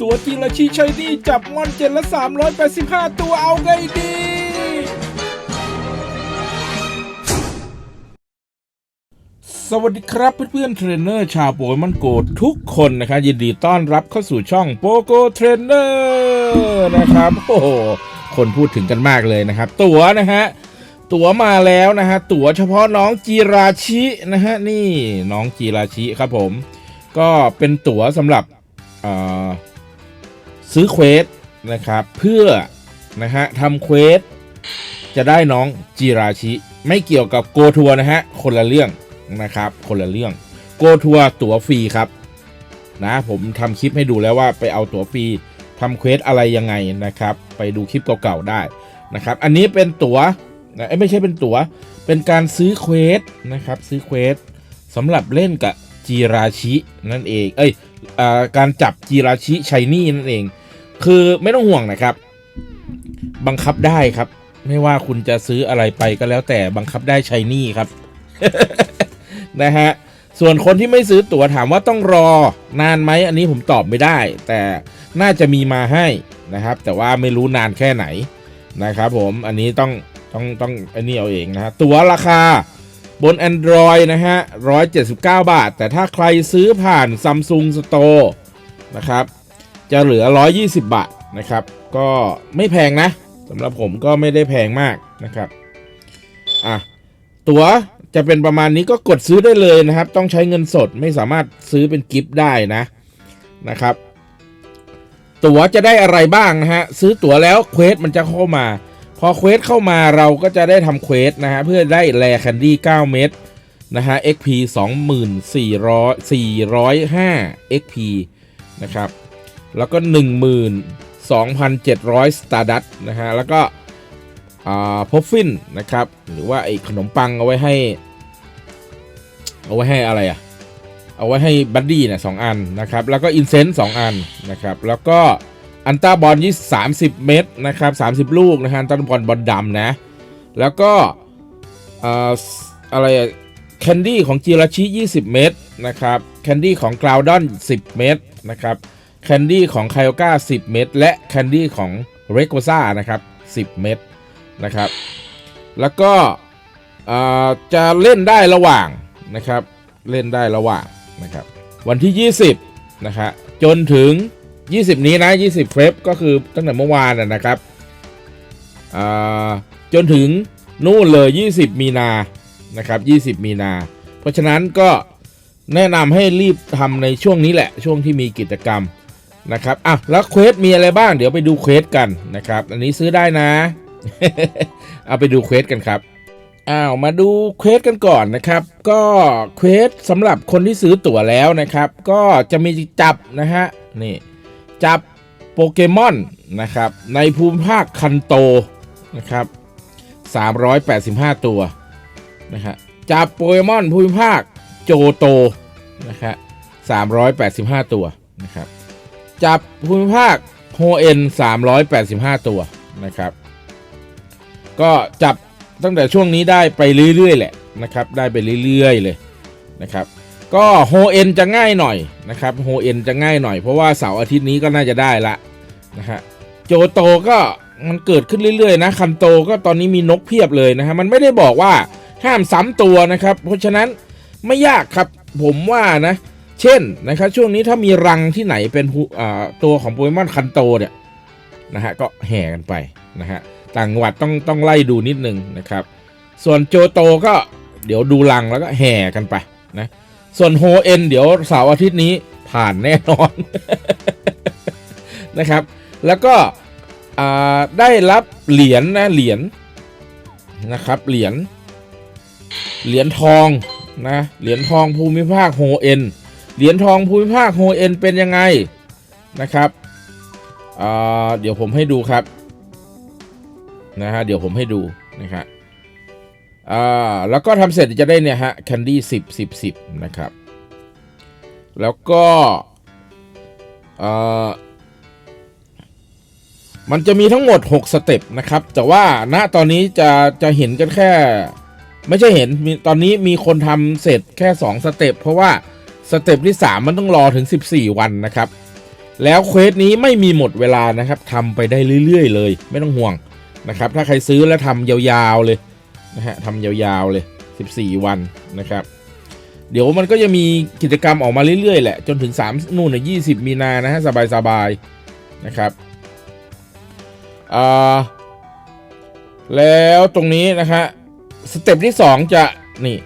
ตัวจีราชิชัยนี่จับม่อนเจ็ดละ385 ตัวเอาไงดีสวัสดีครับเพื่อนๆเทรนเนอร์ชาวโปเกมอนโกทุกคนนะครับยินดีต้อนรับเข้าสู่ช่องโปโกเทรนเนอร์นะครับโอ้โหคนพูดถึงกันมากเลยนะครับ ตั๋วนะฮะตั๋วมาแล้วนะฮะตั๋วเฉพาะน้องจีราชินะฮะนี่น้องจีราชิครับผม ก็เป็นตั๋วสำหรับอ่อ ซื้อเควสนะครับ เพื่อนะฮะทำเควสจะได้น้องจีราชิ ไม่เกี่ยวกับโกทัวนะฮะ คนละเรื่องนะครับ คนละเรื่องโกทัวตั๋วฟรีครับ นะผมทำคลิปให้ดูแล้วว่าไปเอาตั๋วฟรีทำเควสอะไรยังไงนะครับ ไปดูคลิปเก่าๆได้นะครับ อันนี้เป็นตั๋วนะเอ้ไม่ใช่เป็นตั๋วเป็นการซื้อเควสนะครับ ซื้อเควสสำหรับเล่นกับจีราชินั่นเอง เอ้ยอการจับจีราชิชัยนี่นั่นเอง คือไม่ต้องห่วงนะครับ บังคับได้ครับ ไม่ว่าคุณจะซื้ออะไรไปก็แล้วแต่บังคับได้ใชัยนี่ครับ นะฮะส่วนคนที่ไม่ซื้อตั๋วถามว่าต้องรอนานไหมอันนี้ผมตอบไม่ได้ แต่น่าจะมีมาให้นะครับ แต่ว่าไม่รู้นานแค่ไหนนะครับ ผมอันนี้ต้องต้องต้องอันนี้เอาเองนะฮะตั๋วราคาบน Android นะฮะ179 บาท แต่ถ้าใครซื้อผ่าน Samsung Store นะครับ จะเหลือ 120 บาทนะครับ ก็ไม่แพงนะสำหรับผมก็ไม่ได้แพงมากนะครับอะตั๋วจะเป็นประมาณนี้ก็กดซื้อได้เลยนะครับ ต้องใช้เงินสดไม่สามารถซื้อเป็นกิฟต์ได้นะนะครับ ตั๋วจะได้อะไรบ้างนะฮะซื้อตั๋วแล้วเควสมันจะเข้ามา พอเควสเข้ามาเราก็จะได้ทำเควสนะฮะเพื่อได้แรแคนดี้9เม็ดนะฮะ XP 2400 405 XP นะครับ แล้วก็ 12,700 Stardust นะฮะ แล้วก็พฟฟินนะครับ หรือว่าไอ้ขนมปังเอาไว้ให้ เอาไว้ให้อะไรอะเอาไว้ให้บัดดี้เนี่ยสองอันนะครับ แล้วก็อินเซนต์สองอันนะครับ แล้วก็อันต้าบอลยี่สามสิบเม็ดนะครับสามสิบลูกนะฮะอันต้าบอลบอลดำนะ แล้วก็อะไรแคนดี้ของจิราชิ 20 เม็ดนะครับ แคนดี้ของกราวดอน 10 เม็ดนะครับ แคนดี้ของไคโอก้า10 เม็ดและแคนดี้ของเรโกซ่านะครับ 10 เม็ดนะครับ แล้วก็จะเล่นได้ระหว่างนะครับ เล่นได้ระหว่างนะครับ วันที่ 20นะฮะจนถึง 20 นี้นะ 20เฟบก็คือตั้งแต่เมื่อวานนะครับจนถึงนู่นเลย 20 มีนานะครับ 20 มีนา เพราะฉะนั้นก็แนะนำให้รีบทำในช่วงนี้แหละช่วงที่มีกิจกรรม นะครับอะแล้วเควสมีอะไรบ้างเดี๋ยวไปดูเควสกันนะครับอันนี้ซื้อได้นะ เอาไปดูเควสกันครับอ้าวมาดูเควสกันก่อนนะครับ ก็เควสสำหรับคนที่ซื้อตั๋วแล้วนะครับ ก็จะมีจับนะฮะนี่จับโปเกมอนนะครับ ในภูมิภาคคันโตนะครับ385 ตัวนะฮะจับโปเกมอนภูมิภาคโจโตนะครับ385 ตัวนะครับ จับภูมิภาคโฮเอ็น385 ตัวนะครับ ก็จับตั้งแต่ช่วงนี้ได้ไปเรื่อยๆแหละนะครับ ได้ไปเรื่อยๆเลยนะครับ ก็โฮเอ็นจะง่ายหน่อยนะครับโฮเอ็นจะง่ายหน่อยเพราะว่าเสาร์อาทิตย์นี้ก็น่าจะได้ละนะฮะโจโตก็มันเกิดขึ้นเรื่อยๆนะคันโตก็ตอนนี้มีนกเพียบเลยนะฮะมันไม่ได้บอกว่าห้ามซ้ำตัวนะครับ เพราะฉะนั้นไม่ยากครับผมว่านะ เช่นนะครับช่วงนี้ถ้ามีรังที่ไหนเป็นผู้ตัวของโปเกมอนคันโตเนี่ยนะฮะก็แห่กันไปนะฮะต่างจังหวัดต้องต้องไล่ดูนิดนึงนะครับ ส่วนโจโตก็เดี๋ยวดูรังแล้วก็แห่กันไปนะส่วนโฮเอ็นเดี๋ยวเสาร์อาทิตย์นี้ผ่านแน่นอนนะครับ แล้วก็ได้รับเหรียญนะเหรียญนะครับเหรียญเหรียญทองนะเหรียญทองภูมิภาคโฮเอ็น เหรียญทองภูมิภาคโฮเอ็นเป็นยังไงนะครับเดี๋ยวผมให้ดูครับนะฮะเดี๋ยวผมให้ดูนะครับอ่าแล้วก็ทำเสร็จจะได้เนี่ยฮะแคนดี้สิบสิบสิบนะครับ แล้วก็อ่ามันจะมีทั้งหมด 6 สเต็ปนะครับ แต่ว่าณตอนนี้จะจะเห็นกันแค่ ไม่ใช่เห็นมีตอนนี้มีคนทำเสร็จแค่ 2 สเต็ปเพราะว่า สเต็ปที่ 3 มันต้องรอถึง 14 วันนะครับ แล้วเควสนี้ไม่มีหมดเวลานะครับทำไปได้เรื่อยๆ เลย ไม่ต้องห่วงนะครับ ถ้าใครซื้อแล้วทำยาวๆเลยนะฮะทำยาวๆเลย 14 วันนะครับ เดี๋ยวมันก็จะมีกิจกรรมออกมาเรื่อยๆ แหละ จนถึง 3 นู่นนะ20 มีนานะฮะสบายๆนะครับอ่าแล้วตรงนี้นะฮะสเต็ปที่ 2 จะนี่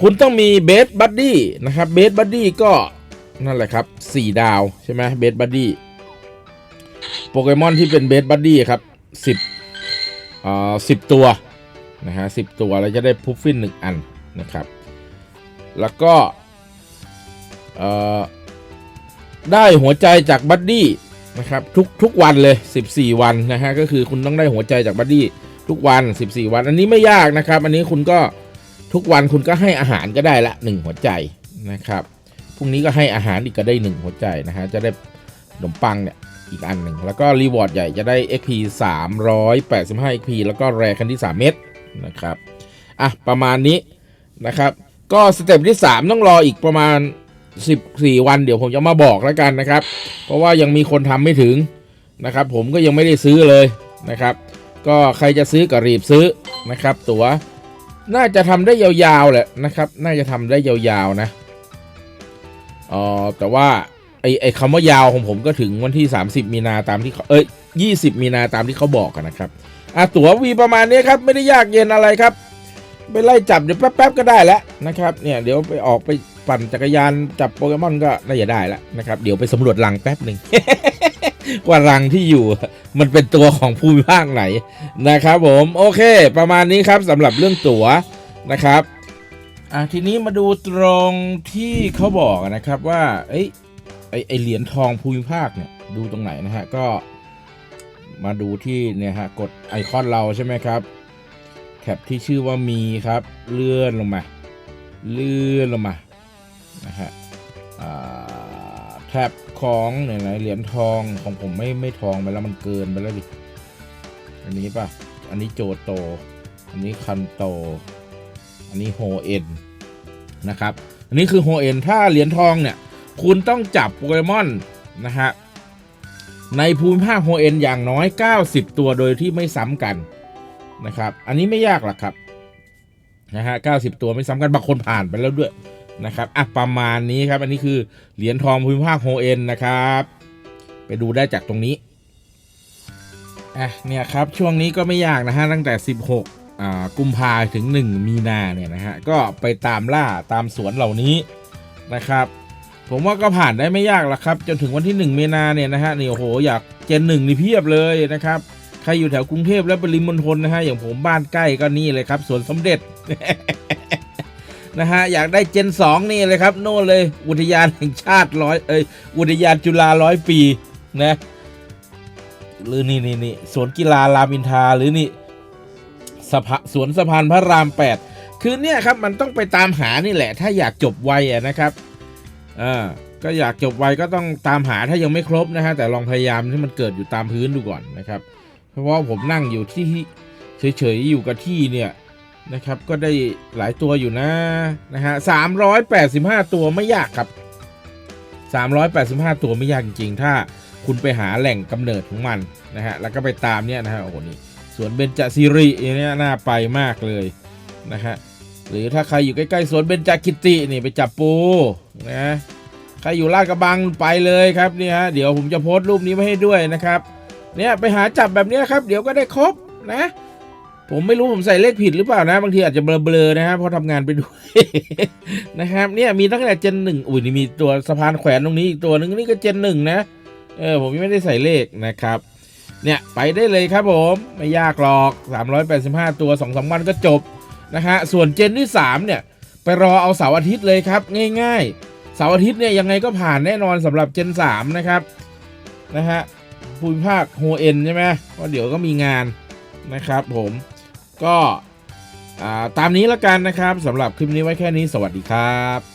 คุณต้องมีเบสบัดดี้นะครับเบสบัดดี้ก็นั่นแหละครับ4ดาวใช่ไหมเบสบัดดี้โปเกมอนที่เป็นเบสบัดดี้ครับ10อ่า10 ตัวนะฮะ10ตัวแล้วจะได้พุฟฟิน1อันนะครับ แล้วก็เอ่อได้หัวใจจากบัดดี้นะครับทุกทุกวันเลย 14 วันนะฮะก็คือคุณต้องได้หัวใจจากบัดดี้ทุกวัน 14 วัน อันนี้ไม่ยากนะครับ อันนี้คุณก็ ทุกวันคุณก็ให้อาหารก็ได้ละ 1 หัวใจนะครับพรุ่งนี้ก็ให้อาหารอีกก็ได้ 1 หัวใจนะฮะจะได้ขนมปังเนี่ยอีกอันหนึ่งแล้วก็รีวอร์ดใหญ่จะได้ XP 385 XP แล้วก็แรคันที่ 3 เม็ดนะครับอะประมาณนี้นะครับ ก็สเต็ปที่ 3 ต้องรออีกประมาณ 14 วันเดี๋ยวผมจะมาบอกแล้วกันนะครับ เพราะว่ายังมีคนทำไม่ถึงนะครับ ผมก็ยังไม่ได้ซื้อเลยนะครับ ก็ใครจะซื้อก็รีบซื้อนะครับ ตัว น่าจะทำได้ยาวๆแหละนะครับ น่าจะทำได้ยาวๆนะอ๋อแต่ว่าไอไอคำว่ายาวของผมก็ถึงวันที่ 30 มีนาตามที่เขาเอ้ย20 มีนาตามที่เขาบอกกันนะครับอะตั๋ววีประมาณนี้ครับไม่ได้ยากเย็นอะไรครับ ไปไล่จับเดี๋ยวแป๊บๆก็ได้แล้วนะครับ เนี่ยเดี๋ยวไปออกไป ปั่นจักรยานจับโปเกมอนก็น่าจะได้แล้วนะครับ เดี๋ยวไปสำรวจรังแป๊บหนึ่งว่ารังที่อยู่มันเป็นตัวของภูมิภาคไหนนะครับผมโอเค ประมาณนี้ครับสำหรับเรื่องตั๋วนะครับอะทีนี้มาดูตรงที่เขาบอกนะครับว่าเอ้ยไอไอเหรียญทองภูมิภาคเนี่ยดูตรงไหนนะฮะก็มาดูที่เนี่ยฮะกดไอคอนเราใช่ไหมครับแท็บที่ชื่อว่ามีครับเลื่อนลงมา เลื่อนลงมา นะฮะแท็บของไหนๆเหรียญทองของผมไม่ไม่ทองไปแล้วมันเกินไปแล้วดิอันนี้ป่ะ อันนี้โจโต อันนี้คันโต อันนี้โฮเอ็นนะครับ อันนี้คือโฮเอ็นถ้าเหรียญทองเนี่ย คุณต้องจับโปเกมอนนะฮะในภูมิภาคโฮเอ็นอย่างน้อย 90 ตัวโดยที่ไม่ซ้ำกันนะครับ อันนี้ไม่ยากหรอกครับนะฮะ90ตัวไม่ซ้ำกันบางคนผ่านไปแล้วด้วย นะครับอะประมาณนี้ครับ อันนี้คือเหรียญทองภูมิภาคโฮเอ็นนะครับ ไปดูได้จากตรงนี้อะเนี่ยครับช่วงนี้ก็ไม่ยากนะฮะตั้งแต่ 16อ่ากุมภาถึง 1 มีนาเนี่ยนะฮะก็ไปตามล่าตามสวนเหล่านี้นะครับผมว่าก็ผ่านได้ไม่ยากหรอกครับ จนถึงวันที่1มีนาเนี่ยนะฮะนี่โอ้โหอยากเจนหนึ่งนี่เพียบเลยนะครับ ใครอยู่แถวกรุงเทพและปริมณฑลนะฮะอย่างผมบ้านใกล้ก็นี่เลยครับสวนสมเด็จ นะฮะอยากได้เจนสองนี่เลยครับโน่นเลยอุทยานแห่งชาติร้อยเอ้ยอุทยานจุฬาร้อยปีนะหรือนี่นี่นี่สวนกีฬารามอินทราหรือนี่สะพะสวนสะพานพระรามแปดคือเนี่ยครับมันต้องไปตามหานี่แหละ ถ้าอยากจบไวอะนะครับอ่าก็อยากจบไวก็ต้องตามหาถ้ายังไม่ครบนะฮะแต่ลองพยายามที่มันเกิดอยู่ตามพื้นดูก่อนนะครับ เพราะว่าผมนั่งอยู่ที่เฉยๆอยู่กับที่เนี่ย นะครับ ก็ได้หลายตัวอยู่นะนะฮะสามร้อยแปดสิบห้าตัวไม่ยากครับสามร้อยแปดสิบห้าตัวไม่ยากจริงๆ ถ้าคุณไปหาแหล่งกำเนิดของมันนะฮะ แล้วก็ไปตามเนี่ยนะฮะ โอ้โห นี่สวนเบญจศิริเนี่ยน่าไปมากเลยนะฮะ หรือถ้าใครอยู่ใกล้ๆสวนเบญจกิตินี่ไปจับปูนะ ใครอยู่ลาดกระบังไปเลยครับเนี่ยฮะ เดี๋ยวผมจะโพสต์รูปนี้ไว้ให้ด้วยนะครับ เนี่ยไปหาจับแบบเนี้ยครับ เดี๋ยวก็ได้ครบนะ ผมไม่รู้ผมใส่เลขผิดหรือเปล่านะ บางทีอาจจะเบลอๆนะฮะเพราะทำงานไปด้วย นะครับ เนี่ยมีตั้งแต่เจนหนึ่งอุ้ยนี่มีตัวสะพานแขวนตรงนี้อีกตัวหนึ่งนี่ก็เจนหนึ่งนะเออผมยังไม่ได้ใส่เลขนะครับ เนี่ยไปได้เลยครับผมไม่ยากหรอก 385 ตัว2อสวันก็จบนะฮะส่วนเจนที่ 3 เนี่ย ไปรอเอาเสาร์อาทิตย์เลยครับ ง่ายๆเสาร์อาทิตย์เนี่ยยังไงก็ผ่านแน่นอนสำหรับเจน 3 นะครับนะฮะภูมิภาคโฮเอ็นใช่ไหมเพราะเดี๋ยวก็มีงานนะครับผม ก็ตามนี้แล้วกันนะครับสำหรับคลิปนี้ไว้แค่นี้สวัสดีครับ